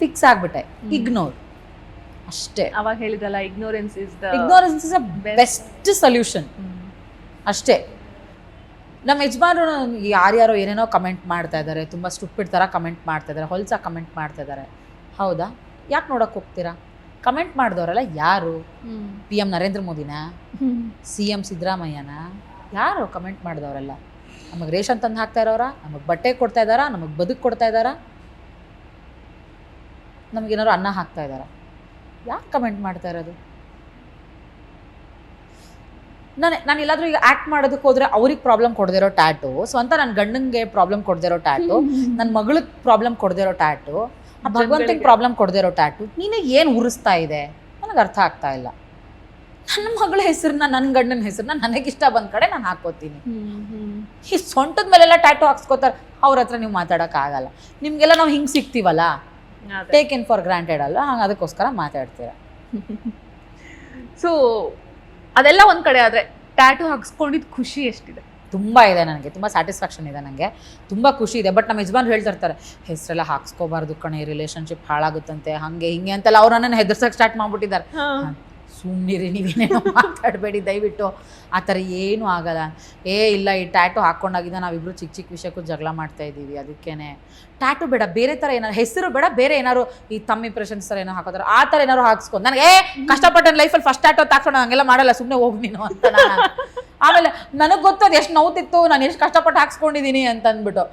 Fix ಆಗ್ಬಿಟ್ಟೆ. Ignore ಅಷ್ಟೇ. ಅವಾಗ ಹೇಳಿದಲ್ಲ ignorance is ignorance is a best solution ಅಷ್ಟೇ. ನಮ್ಮ ಯಜಮಾನರು ಯಾರ್ಯಾರೋ ಏನೇನೋ ಕಮೆಂಟ್ ಮಾಡ್ತಾ ಇದ್ದಾರೆ ತುಂಬ ಸ್ಟುಪಿಡ್ ಥರ ಕಮೆಂಟ್ ಮಾಡ್ತಾ ಇದ್ದಾರೆ ಹೊಲ್ಸ ಕಮೆಂಟ್ ಮಾಡ್ತಾ ಇದ್ದಾರೆ ಹೌದಾ? ಯಾಕೆ ನೋಡೋಕೆ ಹೋಗ್ತೀರಾ? ಕಮೆಂಟ್ ಮಾಡಿದವರೆಲ್ಲ ಯಾರು? ಪಿ ಎಂ ನರೇಂದ್ರ ಮೋದಿನ? ಸಿ ಎಂ ಸಿದ್ದರಾಮಯ್ಯನ? ಯಾರು ಕಮೆಂಟ್ ಮಾಡಿದವರೆಲ್ಲ. ನಮಗೆ ರೇಷನ್ ತಂದು ಹಾಕ್ತಾ ಇರೋರ? ನಮಗೆ ಬಟ್ಟೆ ಕೊಡ್ತಾ ಇದ್ದಾರಾ ನಮಗೆ ಬದುಕು ಕೊಡ್ತಾ ಇದ್ದಾರಾ ನಮಗೇನಾದ್ರು ಅನ್ನ ಹಾಕ್ತಾ ಇದ್ದಾರ? ಯಾಕೆ ಕಮೆಂಟ್ ಮಾಡ್ತಾ ಇರೋದು? ನಾನು ನಾನು ಎಲ್ಲಾದ್ರೂ ಈಗ ಆ್ಯಕ್ಟ್ ಮಾಡೋದಕ್ಕೆ ಹೋದ್ರೆ ಅವ್ರಿಗೆ ಪ್ರಾಬ್ಲಮ್ ಕೊಡದಿರೋ ಟ್ಯಾಟು ಸ್ವಂತ ನನ್ನ ಗಂಡನ್ಗೆ ಪ್ರಾಬ್ಲಮ್ ಕೊಡದಿರೋ ಟ್ಯಾಟು ನನ್ನ ಮಗಳಿಗೆ ಪ್ರಾಬ್ಲಮ್ ಕೊಡದಿರೋ ಟ್ಯಾಟು ಭಗವಂತನಿಗೆ ಜನಗಳಿಗೆ. ಪ್ರಾಬ್ಲಮ್ ಕೊಡದಿರೋ ಟ್ಯಾಟು ನೀನು ಏನು ಉರಿಸ್ತಾ ಇದೆ? ನನಗೆ ಅರ್ಥ ಆಗ್ತಾ ಇಲ್ಲ. ನನ್ನ ಮಗಳ ಹೆಸರನ್ನ ನನ್ನ ಗಂಡನ ಹೆಸರನ್ನ ಇಷ್ಟ ಬಂದ ಕಡೆ ನಾನು ಹಾಕೋತೀನಿ. ಈ ಸೊಂಟದ ಮೇಲೆಲ್ಲ ಟ್ಯಾಟು ಹಾಕ್ಸ್ಕೋತಾರೆ ಅವ್ರ ಹತ್ರ ನೀವು ಮಾತಾಡೋಕ್ಕಾಗಲ್ಲ ನಿಮಗೆಲ್ಲ ನಾವು ಹಿಂಗೆ ಸಿಗ್ತೀವಲ್ಲ? ಟೇಕ್ ಇನ್ ಫಾರ್ ಗ್ರಾಂಟೆಡ್ ಅಲ್ಲ ಹಂಗೆ ಅದಕ್ಕೋಸ್ಕರ ಮಾತಾಡ್ತೀರ? ಸೊ ಅದೆಲ್ಲ ಒಂದು ಕಡೆ ಆದರೆ ಟ್ಯಾಟು ಹಾಕ್ಸ್ಕೊಂಡಿದ್ದು ಖುಷಿ ಎಷ್ಟಿದೆ? ತುಂಬ ಇದೆ ನನಗೆ ತುಂಬ ಸ್ಯಾಟಿಸ್ಫ್ಯಾಕ್ಷನ್ ಇದೆ ನನಗೆ ತುಂಬ ಖುಷಿ ಇದೆ. ಬಟ್ ನಮ್ಮ ಯಜಮಾನ್ ಹೇಳ್ತಿರ್ತಾರೆ ಹೆಸರೆಲ್ಲ ಹಾಕ್ಸ್ಕೋಬಾರ್ದು ಕಣೆ ರಿಲೇಷನ್ಶಿಪ್ ಹಾಳಾಗುತ್ತಂತೆ ಹಂಗೆ ಹಿಂಗೆ ಅಂತೆಲ್ಲ ಅವ್ರು ನನ್ನನ್ನು ಹೆದರ್ಸಕ್ಕೆ ಸ್ಟಾರ್ಟ್ ಮಾಡ್ಬಿಟ್ಟಿದ್ದಾರೆ. ಸುಮ್ಮನಿರಿ ನೀವೇನೇನೋ ಮಾತಾಡಬೇಡಿ ದಯವಿಟ್ಟು. ಆ ಥರ ಏನೂ ಆಗಲ್ಲ. ಏ ಇಲ್ಲ ಈ ಟ್ಯಾಟು ಹಾಕ್ಕೊಂಡಾಗಿದ್ದ ನಾವಿಬ್ರು ಚಿಕ್ಕ ಚಿಕ್ಕ ವಿಷಯಕ್ಕೂ ಜಗಳ ಮಾಡ್ತಾ ಇದ್ದೀವಿ ಅದಕ್ಕೇನೆ. ಟ್ಯಾಟು ಬೇಡ ಬೇರೆ ಥರ ಏನಾರು ಹೆಸರು ಬೇಡ ಬೇರೆ ಏನಾರು ಈ ತಮ್ಮ ಇಂಪ್ರೆಷನ್ಸ್ ಥರ ಏನೋ ಹಾಕೋತಾರೆ ಆ ಥರ ಏನಾರು ಹಾಕ್ಸ್ಕೊಂಡು ನನಗೆ ಏ ಕಷ್ಟಪಟ್ಟ ಲೈಫಲ್ಲಿ ಫಸ್ಟ್ ಟ್ಯಾಟು ಹಾಕ್ಸೋಣ ಹಂಗೆಲ್ಲ ಮಾಡಲ್ಲ ಸುಮ್ಮನೆ ಹೋಗಿ ನೀನು ಅಂತ ನಾನು. ಆಮೇಲೆ ನನಗೆ ಗೊತ್ತದು ಎಷ್ಟು ನೋವುತ್ತಿತ್ತು ನಾನು ಎಷ್ಟು ಕಷ್ಟಪಟ್ಟು ಹಾಕ್ಸ್ಕೊಂಡಿದ್ದೀನಿ ಅಂತ ಅಂದ್ಬಿಟ್ಟು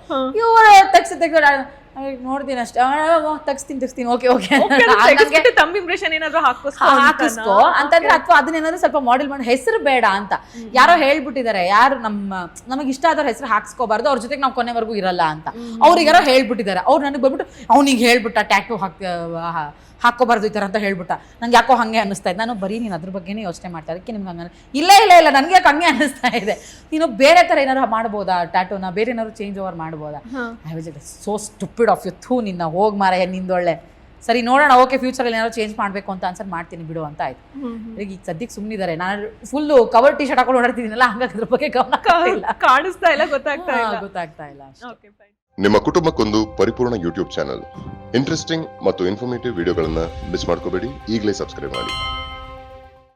ಇವರು ತೆಗ್ಸಿ ತೆಗ್ದು ನೋಡ್ತೀನಿ ಅಷ್ಟೇ. ತೆಗ್ಸ್ತೀನಿ ತೆಗ್ಸ್ತೀನಿ. Okay okay. ತಮ್ಮ ಇಂಪ್ರೆಷನ್ ಏನಾದ್ರು ಹಾಕಿಸ್ಕೊ ಹಾಕಿಸ್ಕೋ ಅಂತಂದ್ರೆ ಅಥವಾ ಅದನ್ನೇನಾದ್ರು ಸ್ವಲ್ಪ ಮಾಡೆಲ್ ಮಾಡಿ ಹೆಸರು ಬೇಡ ಅಂತ. ಯಾರೋ ಹೇಳ್ಬಿಟ್ಟಿದ್ದಾರೆ ಯಾರು ನಮ್ಮ ನಮಗೆ ಇಷ್ಟ ಆದವ್ರ ಹೆಸರು ಹಾಕ್ಸ್ಕೋಬಾರ್ದು ಅವ್ರ ಜೊತೆಗೆ ನಾವು ಕೊನೆವರೆಗೂ ಇರಲ್ಲ ಅಂತ. ಅವ್ರಿಗೆ ಯಾರೋ ಹೇಳ್ಬಿಟ್ಟಿದ್ದಾರೆ ಅವ್ರು ನನಗೆ ಬಂದ್ಬಿಟ್ಟು ಅವ್ನಿಗೆ ಹೇಳ್ಬಿಟ್ಟ ಟ್ಯಾಟೂ ಹಾಕ್ ಹಾಕೋಬಾರ್ದು ಈ ಥರ ಅಂತ ಹೇಳ್ಬಿಟ್ಟ. ನಂಗೆ ಯಾಕೋ ಹಂಗೆ ಅನ್ನಿಸ್ತಾ ಇದೆ. ನಾನು ಬರೀ ನೀನು ಅದ್ರ ಬಗ್ಗೆನೇ ಯೋಚನೆ ಮಾಡ್ತಾ ಅದಕ್ಕೆ ನಿಮ್ಗೆ ಹಂಗೆ ಇಲ್ಲ ಇಲ್ಲ ಇಲ್ಲ ನನಗೆ ಯಾಕೆ ಹಂಗೆ ಅನ್ನಿಸ್ತಾ ಇದೆ. ನೀನು ಬೇರೆ ಥರ ಏನಾದ್ರು ಮಾಡ್ಬೋದಾ ಟ್ಯಾಟೋನ ಬೇರೆ ಏನಾದ್ರು ಚೇಂಜ್ ಓವರ್ ಮಾಡ್ಬೋದಾ? I was so stupid of you ಥೂ ನಿನ್ನ ಹೋಗಿ ಮಾರ ನಿಂದೊಳ್ಳೆ ಸರಿ ನೋಡೋಣ ಓಕೆ ಫ್ಯೂಚರಲ್ಲಿ ಏನಾದ್ರು ಚೇಂಜ್ ಮಾಡಬೇಕು ಅಂತ ಅನ್ಸರ್ ಮಾಡ್ತೀನಿ ಬಿಡು ಅಂತ ಆಯ್ತು. ಈಗ ಸದ್ಯಕ್ಕೆ ಸುಮ್ಮನಿದ್ದಾರೆ ನಾನು ಫುಲ್ಲು ಕವರ್ ಟಿ ಶರ್ಟ್ ಹಾಕೊಂಡು ಓಡಾಡ್ತಿದ್ದೀನಲ್ಲ ಹಂಗಾಗಿ ಅದ್ರ ಬಗ್ಗೆ ಗಮನ. ಕಾಣಿಸ್ತಾ ಇಲ್ಲ ಗೊತ್ತಾಗ್ತಾ ಇಲ್ಲ. ಗೊತ್ತಾಗ್ತಾ ಇಲ್ಲ ಫೈನ್ ನಿಮ್ಮ ಕುಟುಂಬಕ್ಕೊಂದು ಪರಿಪೂರ್ಣ ಯೂಟ್ಯೂಬ್ ಚಾನಲ್ ಇಂಟ್ರೆಸ್ಟಿಂಗ್ ಮತ್ತು ಇನ್ಫಾರ್ಮೇಟಿವ್ ವಿಡಿಯೋಗಳನ್ನು ಮಿಸ್ ಮಾಡ್ಕೋಬೇಡಿ. ಈಗಲೇ ಸಬ್ಸ್ಕ್ರೈಬ್ ಮಾಡಿ.